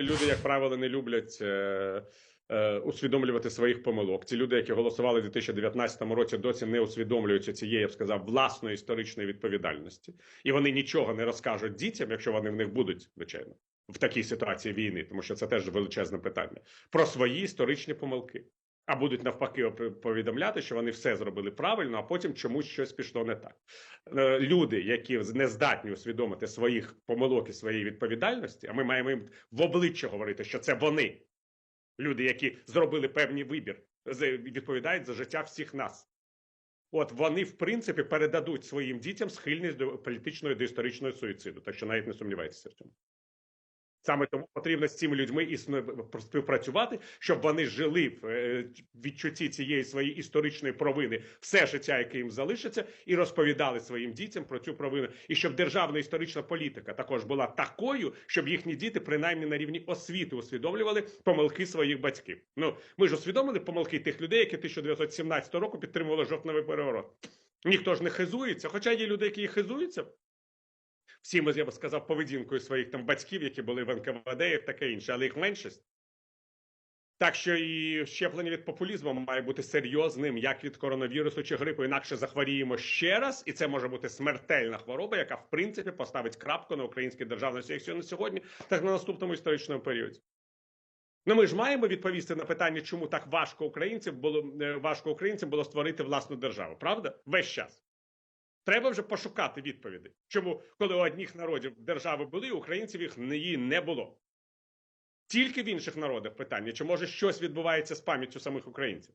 Люди, як правило, не люблять е, е, усвідомлювати своїх помилок. Ці люди, які голосували в 2019 році, досі не усвідомлюються цієї, я б сказав, власної історичної відповідальності, і вони нічого не розкажуть дітям, якщо вони в них будуть, звичайно, в такій ситуації війни, тому що це теж величезне питання про свої історичні помилки. А будуть навпаки повідомляти, що вони все зробили правильно, а потім чомусь щось пішло не так. Е, Люди, які не здатні усвідомити своїх помилок і своєї відповідальності, а ми маємо їм в обличчя говорити, що це вони, люди, які зробили певний вибір, відповідають за життя всіх нас. От вони, в принципі, передадуть своїм дітям схильність до політичного і до історичного суїциду. Так що навіть не сумнівайтеся в цьому. Саме тому потрібно з цими людьми існо співпрацювати, щоб вони жили в е, відчутті цієї своєї історичної провини все життя, яке їм залишиться, і розповідали своїм дітям про цю провину. І щоб державна історична політика також була такою, щоб їхні діти, принаймні на рівні освіти, усвідомлювали помилки своїх батьків. Ну ми ж усвідомили помилки тих людей, які 1917 року підтримували жовтневий переворот. Ніхто ж не хизується, хоча є люди, які хизуються всім, я б сказав, поведінкою своїх там батьків, які були в НКВД і таке інше, але їх меншість. Так що і щеплення від популізму має бути серйозним, як від коронавірусу чи грипу. Інакше захворіємо ще раз, і це може бути смертельна хвороба, яка в принципі поставить крапку на українській державності, якщо не сьогодні, так на наступному історичному періоді. Ну, ми ж маємо відповісти на питання, чому так важко українців було е, важко українцям було створити власну державу, правда? Весь час. Треба вже пошукати відповіді. Чому, коли у одних народів держави були, українців їх її не було. Тільки в інших народах питання, чи може щось відбувається з пам'яттю самих українців?